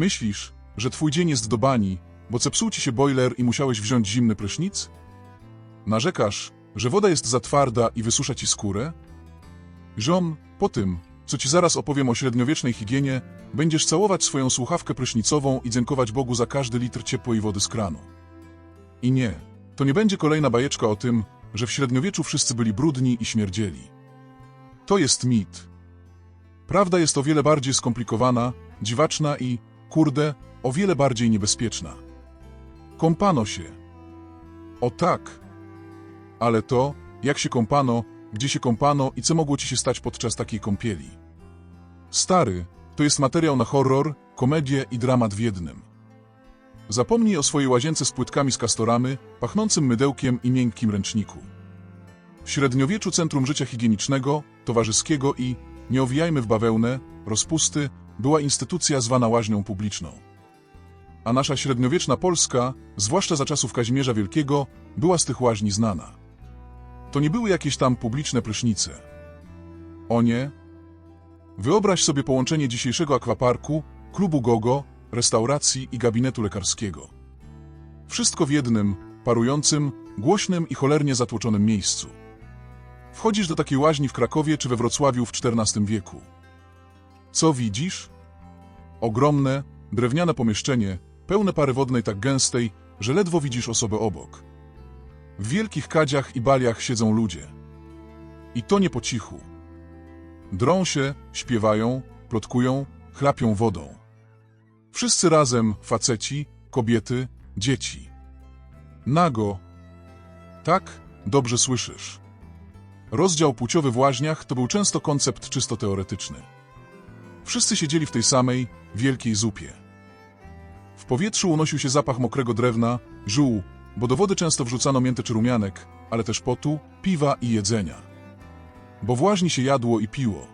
Myślisz, że twój dzień jest do bani, bo zepsuł ci się boiler i musiałeś wziąć zimny prysznic? Narzekasz, że woda jest za twarda i wysusza ci skórę? Ziom, po tym, co ci zaraz opowiem o średniowiecznej higienie, będziesz całować swoją słuchawkę prysznicową i dziękować Bogu za każdy litr ciepłej wody z kranu. I nie, to nie będzie kolejna bajeczka o tym, że w średniowieczu wszyscy byli brudni i śmierdzieli. To jest mit. Prawda jest o wiele bardziej skomplikowana, dziwaczna i, kurde, o wiele bardziej niebezpieczna. Kąpano się. O tak. Ale to, jak się kąpano, gdzie się kąpano i co mogło ci się stać podczas takiej kąpieli. Stary, to jest materiał na horror, komedię i dramat w jednym. Zapomnij o swojej łazience z płytkami z kastoramy, pachnącym mydełkiem i miękkim ręczniku. W średniowieczu centrum życia higienicznego, towarzyskiego i, nie owijajmy w bawełnę, rozpusty, była instytucja zwana łaźnią publiczną. A nasza średniowieczna Polska, zwłaszcza za czasów Kazimierza Wielkiego, była z tych łaźni znana. To nie były jakieś tam publiczne prysznice. O nie. Wyobraź sobie połączenie dzisiejszego akwaparku, klubu gogo, restauracji i gabinetu lekarskiego. Wszystko w jednym, parującym, głośnym i cholernie zatłoczonym miejscu. Wchodzisz do takiej łaźni w Krakowie czy we Wrocławiu w XIV wieku. Co widzisz? Ogromne, drewniane pomieszczenie, pełne pary wodnej tak gęstej, że ledwo widzisz osobę obok. W wielkich kadziach i baliach siedzą ludzie. I to nie po cichu. Drą się, śpiewają, plotkują, chlapią wodą. Wszyscy razem, faceci, kobiety, dzieci. Nago. Tak, dobrze słyszysz. Rozdział płciowy w łaźniach to był często koncept czysto teoretyczny. Wszyscy siedzieli w tej samej, wielkiej zupie. W powietrzu unosił się zapach mokrego drewna, ziół, bo do wody często wrzucano miętę czy rumianek, ale też potu, piwa i jedzenia. Bo w łaźni się jadło i piło.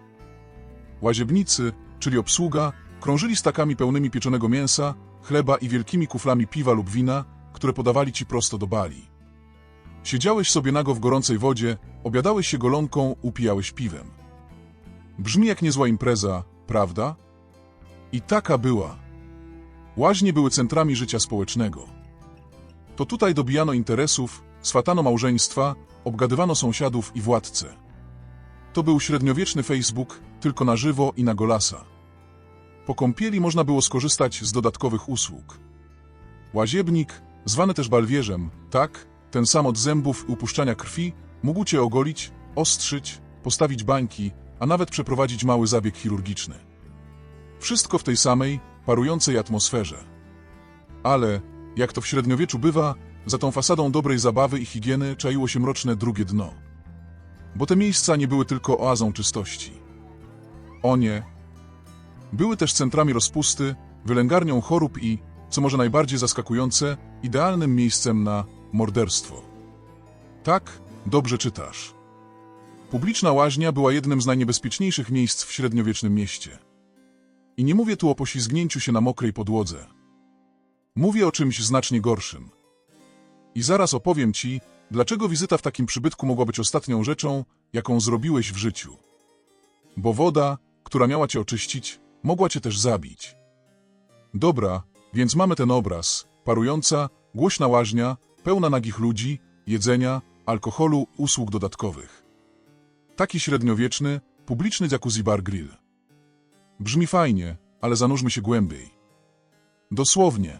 Łaziebnicy, czyli obsługa, krążyli stakami pełnymi pieczonego mięsa, chleba i wielkimi kuflami piwa lub wina, które podawali ci prosto do bali. Siedziałeś sobie nago w gorącej wodzie, obiadałeś się golonką, upijałeś piwem. Brzmi jak niezła impreza, prawda? I taka była. Łaźnie były centrami życia społecznego. To tutaj dobijano interesów, swatano małżeństwa, obgadywano sąsiadów i władcę. To był średniowieczny Facebook, tylko na żywo i na golasa. Po kąpieli można było skorzystać z dodatkowych usług. Łaziebnik, zwany też balwierzem, tak, ten sam od zębów i upuszczania krwi, mógł cię ogolić, ostrzyć, postawić bańki, a nawet przeprowadzić mały zabieg chirurgiczny. Wszystko w tej samej, parującej atmosferze. Ale, jak to w średniowieczu bywa, za tą fasadą dobrej zabawy i higieny czaiło się mroczne drugie dno. Bo te miejsca nie były tylko oazą czystości. O nie. Były też centrami rozpusty, wylęgarnią chorób i, co może najbardziej zaskakujące, idealnym miejscem na morderstwo. Tak, dobrze czytasz. Publiczna łaźnia była jednym z najniebezpieczniejszych miejsc w średniowiecznym mieście. I nie mówię tu o poślizgnięciu się na mokrej podłodze. Mówię o czymś znacznie gorszym. I zaraz opowiem ci, dlaczego wizyta w takim przybytku mogła być ostatnią rzeczą, jaką zrobiłeś w życiu. Bo woda, która miała cię oczyścić, mogła cię też zabić. Dobra, więc mamy ten obraz. Parująca, głośna łaźnia, pełna nagich ludzi, jedzenia, alkoholu, usług dodatkowych. Taki średniowieczny, publiczny jacuzzi bar grill. Brzmi fajnie, ale zanurzmy się głębiej. Dosłownie.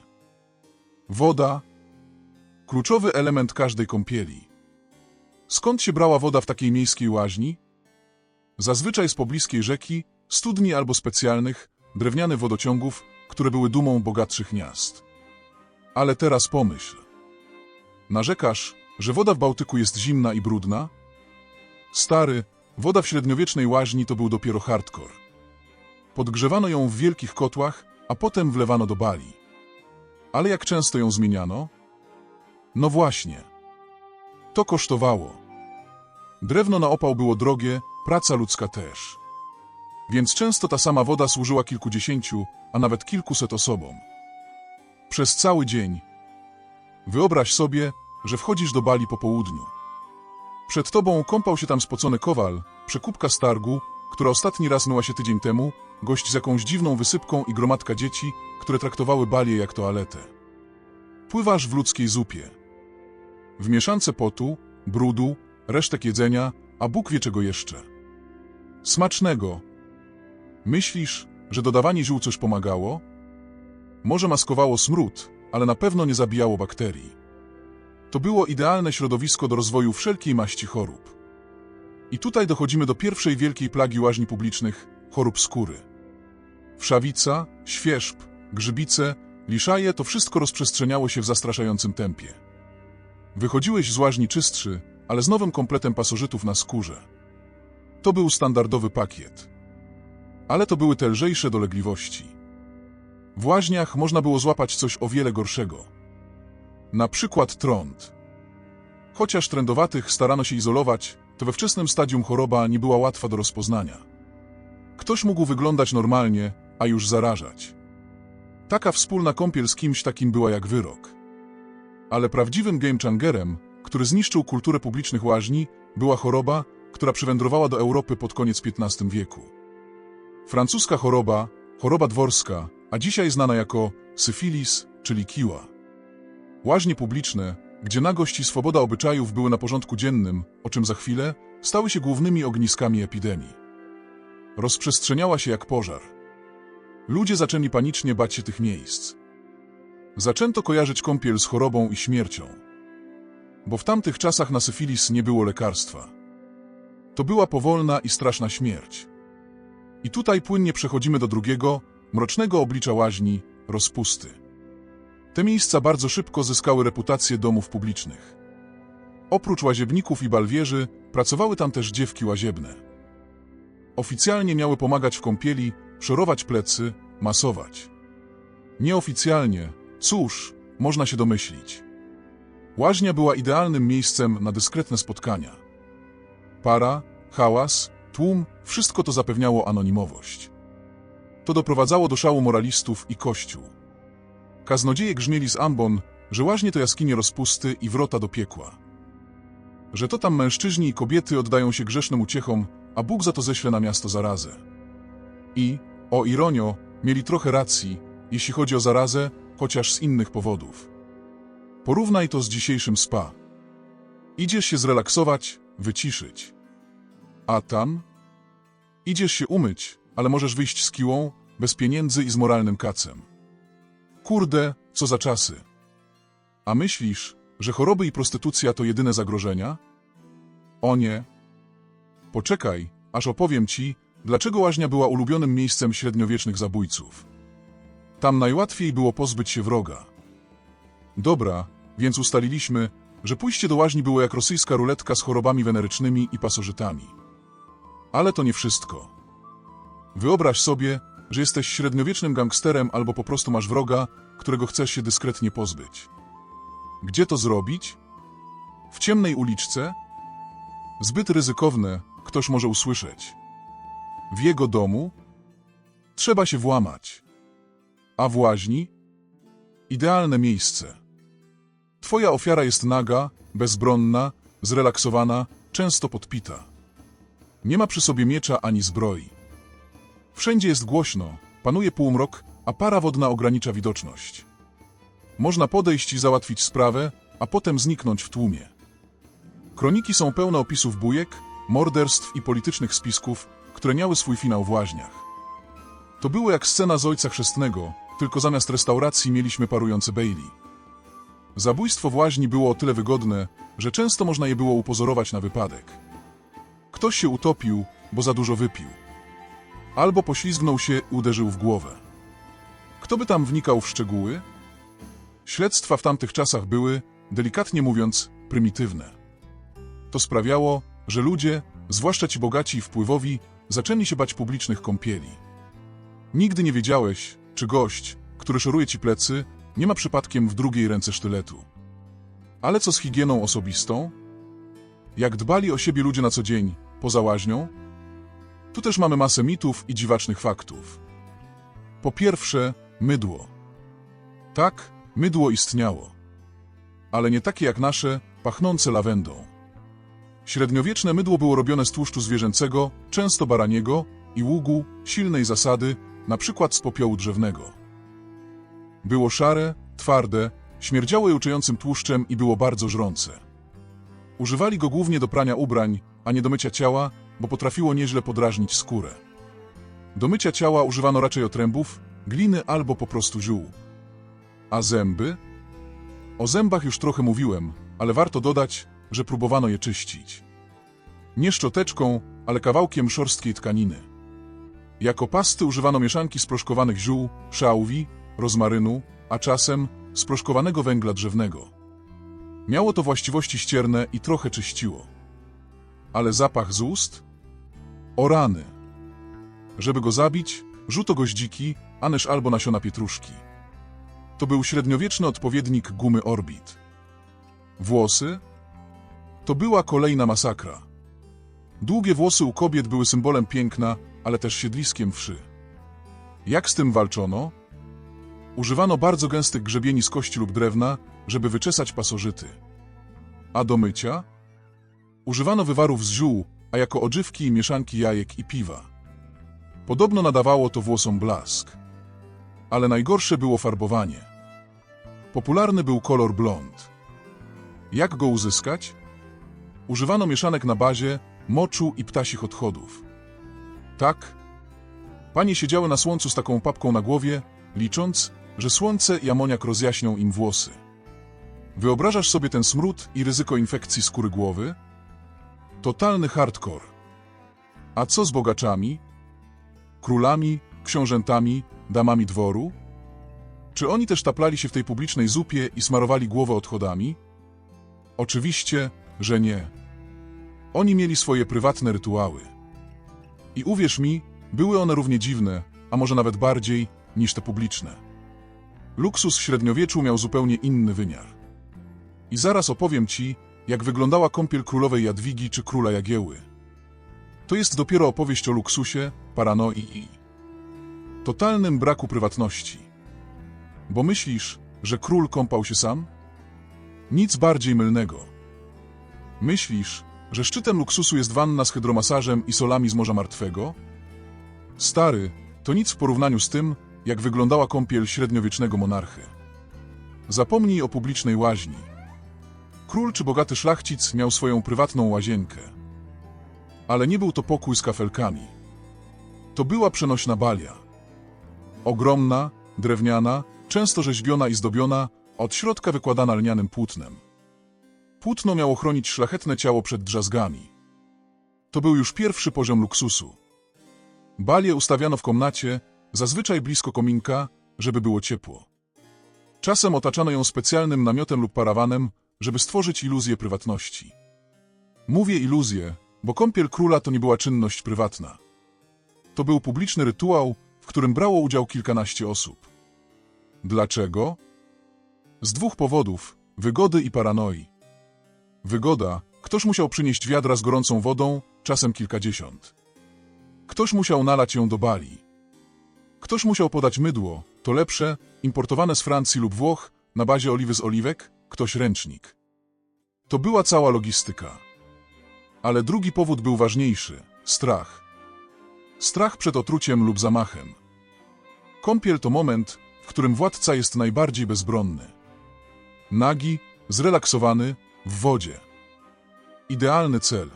Woda. Kluczowy element każdej kąpieli. Skąd się brała woda w takiej miejskiej łaźni? Zazwyczaj z pobliskiej rzeki, studni albo specjalnych, drewnianych wodociągów, które były dumą bogatszych miast. Ale teraz pomyśl. Narzekasz, że woda w Bałtyku jest zimna i brudna? Stary, woda w średniowiecznej łaźni to był dopiero hardcore. Podgrzewano ją w wielkich kotłach, a potem wlewano do bali. Ale jak często ją zmieniano? No właśnie. To kosztowało. Drewno na opał było drogie, praca ludzka też. Więc często ta sama woda służyła kilkudziesięciu, a nawet kilkuset osobom. Przez cały dzień. Wyobraź sobie, że wchodzisz do bali po południu. Przed tobą kąpał się tam spocony kowal, przekupka z targu, która ostatni raz myła się tydzień temu, gość z jakąś dziwną wysypką i gromadka dzieci, które traktowały balię jak toaletę. Pływasz w ludzkiej zupie. W mieszance potu, brudu, resztek jedzenia, a Bóg wie czego jeszcze. Smacznego. Myślisz, że dodawanie ziół coś pomagało? Może maskowało smród, ale na pewno nie zabijało bakterii. To było idealne środowisko do rozwoju wszelkiej maści chorób. I tutaj dochodzimy do pierwszej wielkiej plagi łaźni publicznych chorób skóry. Wszawica, świerzb, grzybice, liszaje to wszystko rozprzestrzeniało się w zastraszającym tempie. Wychodziłeś z łaźni czystszy, ale z nowym kompletem pasożytów na skórze. To był standardowy pakiet. Ale to były te lżejsze dolegliwości. W łaźniach można było złapać coś o wiele gorszego. Na przykład trąd. Chociaż trędowatych starano się izolować, to we wczesnym stadium choroba nie była łatwa do rozpoznania. Ktoś mógł wyglądać normalnie, a już zarażać. Taka wspólna kąpiel z kimś takim była jak wyrok. Ale prawdziwym game changerem, który zniszczył kulturę publicznych łaźni, była choroba, która przywędrowała do Europy pod koniec XV wieku. Francuska choroba, choroba dworska, a dzisiaj znana jako syfilis, czyli kiła. Łaźnie publiczne, gdzie nagość i swoboda obyczajów były na porządku dziennym, o czym za chwilę, stały się głównymi ogniskami epidemii. Rozprzestrzeniała się jak pożar. Ludzie zaczęli panicznie bać się tych miejsc. Zaczęto kojarzyć kąpiel z chorobą i śmiercią. Bo w tamtych czasach na syfilis nie było lekarstwa. To była powolna i straszna śmierć. I tutaj płynnie przechodzimy do drugiego, mrocznego oblicza łaźni, rozpusty. Te miejsca bardzo szybko zyskały reputację domów publicznych. Oprócz łaziebników i balwierzy, pracowały tam też dziewki łaziebne. Oficjalnie miały pomagać w kąpieli, szorować plecy, masować. Nieoficjalnie, cóż, można się domyślić. Łaźnia była idealnym miejscem na dyskretne spotkania. Para, hałas, tłum, wszystko to zapewniało anonimowość. To doprowadzało do szału moralistów i kościół. Kaznodzieje grzmieli z ambon, że łaźnie to jaskinie rozpusty i wrota do piekła. Że to tam mężczyźni i kobiety oddają się grzesznym uciechom, a Bóg za to ześle na miasto zarazę. I, o ironio, mieli trochę racji, jeśli chodzi o zarazę, chociaż z innych powodów. Porównaj to z dzisiejszym spa. Idziesz się zrelaksować, wyciszyć. A tam? Idziesz się umyć, ale możesz wyjść z kiłą, bez pieniędzy i z moralnym kacem. Kurde, co za czasy. A myślisz, że choroby i prostytucja to jedyne zagrożenia? O nie. Poczekaj, aż opowiem ci, dlaczego łaźnia była ulubionym miejscem średniowiecznych zabójców. Tam najłatwiej było pozbyć się wroga. Dobra, więc ustaliliśmy, że pójście do łaźni było jak rosyjska ruletka z chorobami wenerycznymi i pasożytami. Ale to nie wszystko. Wyobraź sobie, że jesteś średniowiecznym gangsterem albo po prostu masz wroga, którego chcesz się dyskretnie pozbyć. Gdzie to zrobić? W ciemnej uliczce? Zbyt ryzykowne, ktoś może usłyszeć. W jego domu? Trzeba się włamać. A w łaźni? Idealne miejsce. Twoja ofiara jest naga, bezbronna, zrelaksowana, często podpita. Nie ma przy sobie miecza ani zbroi. Wszędzie jest głośno, panuje półmrok, a para wodna ogranicza widoczność. Można podejść i załatwić sprawę, a potem zniknąć w tłumie. Kroniki są pełne opisów bujek, morderstw i politycznych spisków, które miały swój finał w łaźniach. To było jak scena z Ojca Chrzestnego, tylko zamiast restauracji mieliśmy parujący Bailey. Zabójstwo w łaźni było o tyle wygodne, że często można je było upozorować na wypadek. Ktoś się utopił, bo za dużo wypił. Albo poślizgnął się i uderzył w głowę. Kto by tam wnikał w szczegóły? Śledztwa w tamtych czasach były, delikatnie mówiąc, prymitywne. To sprawiało, że ludzie, zwłaszcza ci bogaci i wpływowi, zaczęli się bać publicznych kąpieli. Nigdy nie wiedziałeś, czy gość, który szoruje ci plecy, nie ma przypadkiem w drugiej ręce sztyletu. Ale co z higieną osobistą? Jak dbali o siebie ludzie na co dzień, poza łaźnią? Tu też mamy masę mitów i dziwacznych faktów. Po pierwsze, mydło. Tak, mydło istniało. Ale nie takie jak nasze, pachnące lawendą. Średniowieczne mydło było robione z tłuszczu zwierzęcego, często baraniego, i ługu silnej zasady, na przykład z popiołu drzewnego. Było szare, twarde, śmierdziało juczącym tłuszczem i było bardzo żrące. Używali go głównie do prania ubrań, a nie do mycia ciała, bo potrafiło nieźle podrażnić skórę. Do mycia ciała używano raczej otrębów, gliny albo po prostu ziół. A zęby? O zębach już trochę mówiłem, ale warto dodać, że próbowano je czyścić. Nie szczoteczką, ale kawałkiem szorstkiej tkaniny. Jako pasty używano mieszanki sproszkowanych ziół, szałwi, rozmarynu, a czasem sproszkowanego węgla drzewnego. Miało to właściwości ścierne i trochę czyściło. Ale zapach z ust? O rany! Żeby go zabić, rzuto goździki, anyż albo nasiona pietruszki. To był średniowieczny odpowiednik gumy Orbit. Włosy? To była kolejna masakra. Długie włosy u kobiet były symbolem piękna, ale też siedliskiem wszy. Jak z tym walczono? Używano bardzo gęstych grzebieni z kości lub drewna, żeby wyczesać pasożyty. A do mycia? Używano wywarów z ziół, a jako odżywki mieszanki jajek i piwa. Podobno nadawało to włosom blask. Ale najgorsze było farbowanie. Popularny był kolor blond. Jak go uzyskać? Używano mieszanek na bazie moczu i ptasich odchodów. Tak? Panie siedziały na słońcu z taką papką na głowie, licząc, że słońce i amoniak rozjaśnią im włosy. Wyobrażasz sobie ten smród i ryzyko infekcji skóry głowy? Totalny hardcore. A co z bogaczami? Królami, książętami, damami dworu? Czy oni też taplali się w tej publicznej zupie i smarowali głowę odchodami? Oczywiście, że nie. Oni mieli swoje prywatne rytuały. I uwierz mi, były one równie dziwne, a może nawet bardziej, niż te publiczne. Luksus w średniowieczu miał zupełnie inny wymiar. I zaraz opowiem ci, jak wyglądała kąpiel królowej Jadwigi czy króla Jagieły. To jest dopiero opowieść o luksusie, paranoi i totalnym braku prywatności. Bo myślisz, że król kąpał się sam? Nic bardziej mylnego. Myślisz, że szczytem luksusu jest wanna z hydromasażem i solami z Morza Martwego? Stary, to nic w porównaniu z tym, jak wyglądała kąpiel średniowiecznego monarchy. Zapomnij o publicznej łaźni. Król czy bogaty szlachcic miał swoją prywatną łazienkę. Ale nie był to pokój z kafelkami. To była przenośna balia. Ogromna, drewniana, często rzeźbiona i zdobiona, od środka wykładana lnianym płótnem. Płótno miało chronić szlachetne ciało przed drzazgami. To był już pierwszy poziom luksusu. Balie ustawiano w komnacie, zazwyczaj blisko kominka, żeby było ciepło. Czasem otaczano ją specjalnym namiotem lub parawanem, żeby stworzyć iluzję prywatności. Mówię iluzję, bo kąpiel króla to nie była czynność prywatna. To był publiczny rytuał, w którym brało udział kilkanaście osób. Dlaczego? Z dwóch powodów wygody i paranoi. Wygoda ktoś musiał przynieść wiadra z gorącą wodą, czasem kilkadziesiąt. Ktoś musiał nalać ją do bali. Ktoś musiał podać mydło, to lepsze, importowane z Francji lub Włoch, na bazie oliwy z oliwek, ktoś ręcznik. To była cała logistyka. Ale drugi powód był ważniejszy strach. Strach przed otruciem lub zamachem. Kąpiel to moment, w którym władca jest najbardziej bezbronny. Nagi, zrelaksowany, w wodzie. Idealny cel.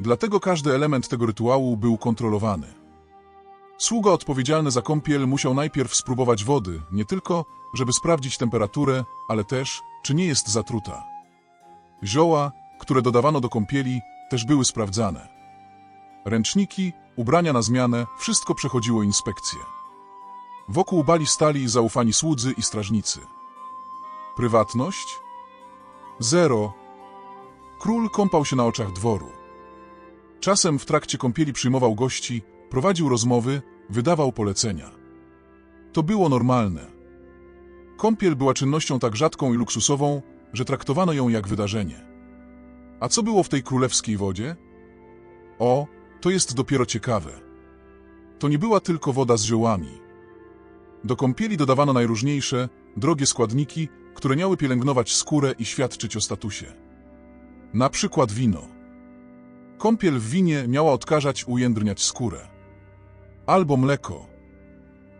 Dlatego każdy element tego rytuału był kontrolowany. Sługa odpowiedzialny za kąpiel musiał najpierw spróbować wody, nie tylko, żeby sprawdzić temperaturę, ale też, czy nie jest zatruta. Zioła, które dodawano do kąpieli, też były sprawdzane. Ręczniki, ubrania na zmianę, wszystko przechodziło inspekcję. Wokół bali stali zaufani słudzy i strażnicy. Prywatność? Zero. Król kąpał się na oczach dworu. Czasem w trakcie kąpieli przyjmował gości, prowadził rozmowy, wydawał polecenia. To było normalne. Kąpiel była czynnością tak rzadką i luksusową, że traktowano ją jak wydarzenie. A co było w tej królewskiej wodzie? O, to jest dopiero ciekawe. To nie była tylko woda z ziołami. Do kąpieli dodawano najróżniejsze, drogie składniki, które miały pielęgnować skórę i świadczyć o statusie. Na przykład wino. Kąpiel w winie miała odkażać, ujędrniać skórę. Albo mleko.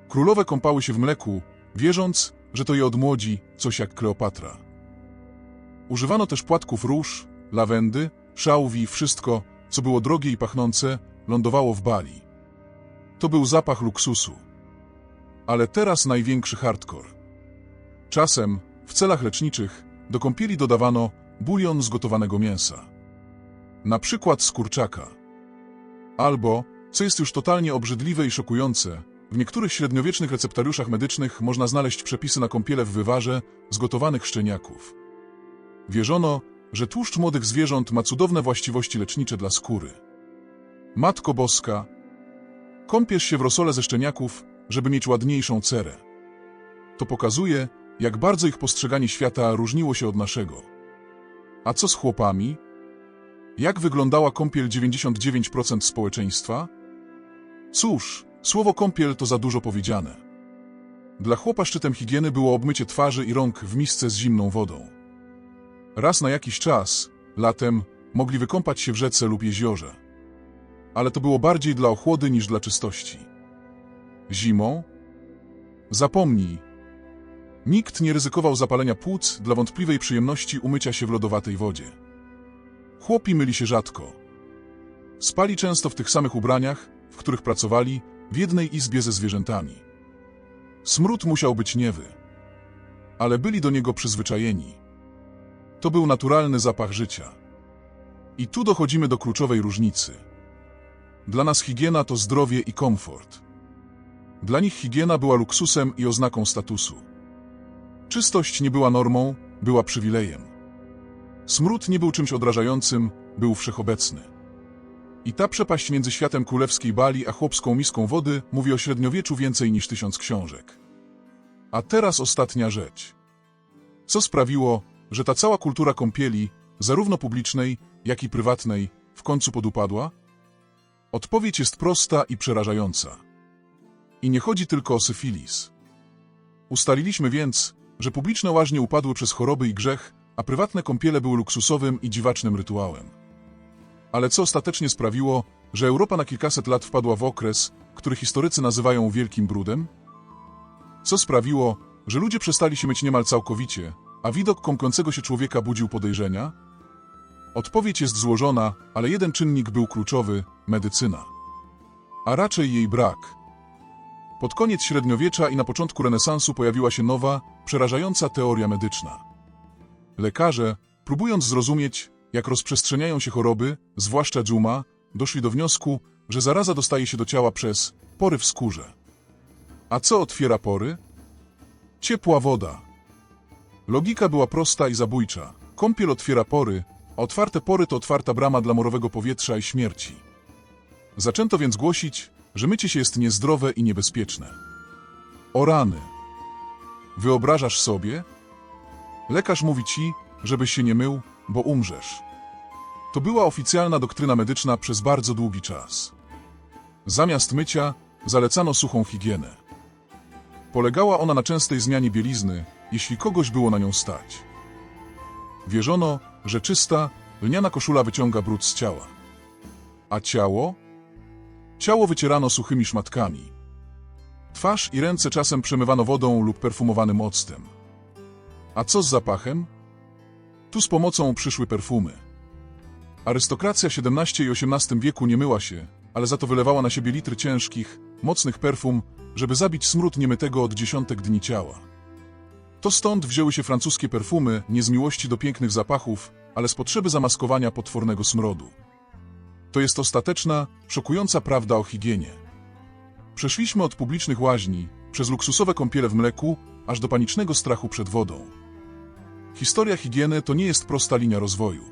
Królowe kąpały się w mleku, wierząc, że to je odmłodzi, coś jak Kleopatra. Używano też płatków róż, lawendy, szałwi, wszystko, co było drogie i pachnące, lądowało w Bali. To był zapach luksusu. Ale teraz największy hardcore. Czasem, w celach leczniczych, do kąpieli dodawano bulion z gotowanego mięsa. Na przykład z kurczaka. Albo, co jest już totalnie obrzydliwe i szokujące, w niektórych średniowiecznych receptariuszach medycznych można znaleźć przepisy na kąpiele w wywarze z gotowanych szczeniaków. Wierzono, że tłuszcz młodych zwierząt ma cudowne właściwości lecznicze dla skóry. Matko Boska, kąpiesz się w rosole ze szczeniaków, żeby mieć ładniejszą cerę. To pokazuje, jak bardzo ich postrzeganie świata różniło się od naszego. A co z chłopami? Jak wyglądała kąpiel 99% społeczeństwa? Cóż, słowo kąpiel to za dużo powiedziane. Dla chłopa szczytem higieny było obmycie twarzy i rąk w misce z zimną wodą. Raz na jakiś czas, latem, mogli wykąpać się w rzece lub jeziorze. Ale to było bardziej dla ochłody niż dla czystości. Zimą? Zapomnij. Nikt nie ryzykował zapalenia płuc dla wątpliwej przyjemności umycia się w lodowatej wodzie. Chłopi myli się rzadko. Spali często w tych samych ubraniach, w których pracowali, w jednej izbie ze zwierzętami. Smród musiał być niewy. Ale byli do niego przyzwyczajeni. To był naturalny zapach życia. I tu dochodzimy do kluczowej różnicy. Dla nas higiena to zdrowie i komfort. Dla nich higiena była luksusem i oznaką statusu. Czystość nie była normą, była przywilejem. Smród nie był czymś odrażającym, był wszechobecny. I ta przepaść między światem królewskiej Bali a chłopską miską wody mówi o średniowieczu więcej niż tysiąc książek. A teraz ostatnia rzecz. Co sprawiło, że ta cała kultura kąpieli, zarówno publicznej, jak i prywatnej, w końcu podupadła? Odpowiedź jest prosta i przerażająca. I nie chodzi tylko o syfilis. Ustaliliśmy więc, że publiczne łaźnie upadły przez choroby i grzech, a prywatne kąpiele były luksusowym i dziwacznym rytuałem. Ale co ostatecznie sprawiło, że Europa na kilkaset lat wpadła w okres, który historycy nazywają Wielkim Brudem? Co sprawiło, że ludzie przestali się myć niemal całkowicie, a widok kąpiącego się człowieka budził podejrzenia? Odpowiedź jest złożona, ale jeden czynnik był kluczowy medycyna. A raczej jej brak. Pod koniec średniowiecza i na początku renesansu pojawiła się nowa, przerażająca teoria medyczna. Lekarze, próbując zrozumieć, jak rozprzestrzeniają się choroby, zwłaszcza dżuma, doszli do wniosku, że zaraza dostaje się do ciała przez pory w skórze. A co otwiera pory? Ciepła woda. Logika była prosta i zabójcza. Kąpiel otwiera pory, a otwarte pory to otwarta brama dla morowego powietrza i śmierci. Zaczęto więc głosić, że mycie się jest niezdrowe i niebezpieczne. O rany. Wyobrażasz sobie? Lekarz mówi ci, żebyś się nie mył, bo umrzesz. To była oficjalna doktryna medyczna przez bardzo długi czas. Zamiast mycia zalecano suchą higienę. Polegała ona na częstej zmianie bielizny, jeśli kogoś było na nią stać. Wierzono, że czysta, lniana koszula wyciąga brud z ciała. A ciało? Ciało wycierano suchymi szmatkami. Twarz i ręce czasem przemywano wodą lub perfumowanym octem. A co z zapachem? Tu z pomocą przyszły perfumy. Arystokracja XVII i XVIII wieku nie myła się, ale za to wylewała na siebie litry ciężkich, mocnych perfum, żeby zabić smród niemytego od dziesiątek dni ciała. To stąd wzięły się francuskie perfumy nie z miłości do pięknych zapachów, ale z potrzeby zamaskowania potwornego smrodu. To jest ostateczna, szokująca prawda o higienie. Przeszliśmy od publicznych łaźni, przez luksusowe kąpiele w mleku, aż do panicznego strachu przed wodą. Historia higieny to nie jest prosta linia rozwoju.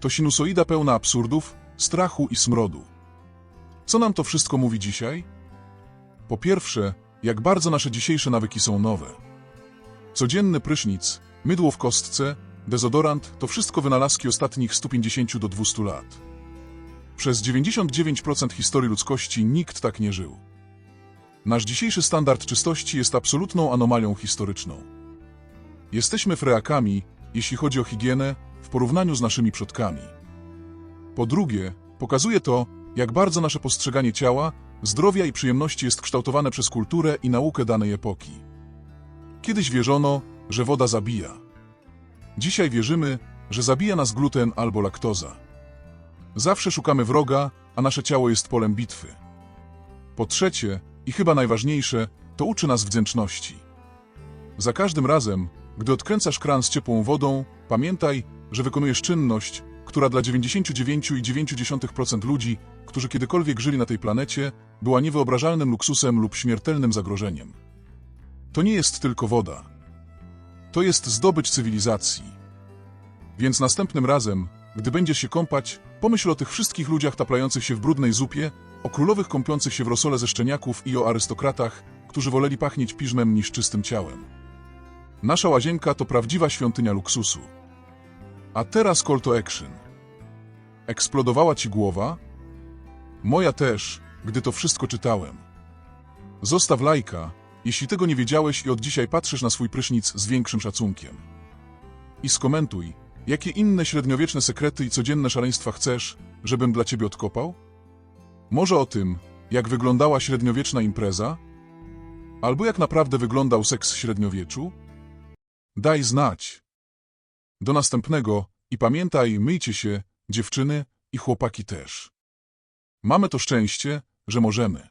To sinusoida pełna absurdów, strachu i smrodu. Co nam to wszystko mówi dzisiaj? Po pierwsze, jak bardzo nasze dzisiejsze nawyki są nowe. Codzienny prysznic, mydło w kostce, dezodorant to wszystko wynalazki ostatnich 150 do 200 lat. Przez 99% historii ludzkości nikt tak nie żył. Nasz dzisiejszy standard czystości jest absolutną anomalią historyczną. Jesteśmy freakami, jeśli chodzi o higienę, w porównaniu z naszymi przodkami. Po drugie, pokazuje to, jak bardzo nasze postrzeganie ciała zdrowia i przyjemności jest kształtowane przez kulturę i naukę danej epoki. Kiedyś wierzono, że woda zabija. Dzisiaj wierzymy, że zabija nas gluten albo laktoza. Zawsze szukamy wroga, a nasze ciało jest polem bitwy. Po trzecie, i chyba najważniejsze, to uczy nas wdzięczności. Za każdym razem, gdy odkręcasz kran z ciepłą wodą, pamiętaj, że wykonujesz czynność, która dla 99,9% ludzi, którzy kiedykolwiek żyli na tej planecie, była niewyobrażalnym luksusem lub śmiertelnym zagrożeniem. To nie jest tylko woda. To jest zdobycz cywilizacji. Więc następnym razem, gdy będziesz się kąpać, pomyśl o tych wszystkich ludziach taplających się w brudnej zupie, o królowych kąpiących się w rosole ze szczeniaków i o arystokratach, którzy woleli pachnieć piżmem niż czystym ciałem. Nasza łazienka to prawdziwa świątynia luksusu. A teraz call to action. Eksplodowała ci głowa? Moja też, gdy to wszystko czytałem. Zostaw lajka, jeśli tego nie wiedziałeś i od dzisiaj patrzysz na swój prysznic z większym szacunkiem. I skomentuj, jakie inne średniowieczne sekrety i codzienne szaleństwa chcesz, żebym dla ciebie odkopał? Może o tym, jak wyglądała średniowieczna impreza? Albo jak naprawdę wyglądał seks w średniowieczu? Daj znać. Do następnego i pamiętaj, myjcie się, dziewczyny i chłopaki też. Mamy to szczęście, że możemy.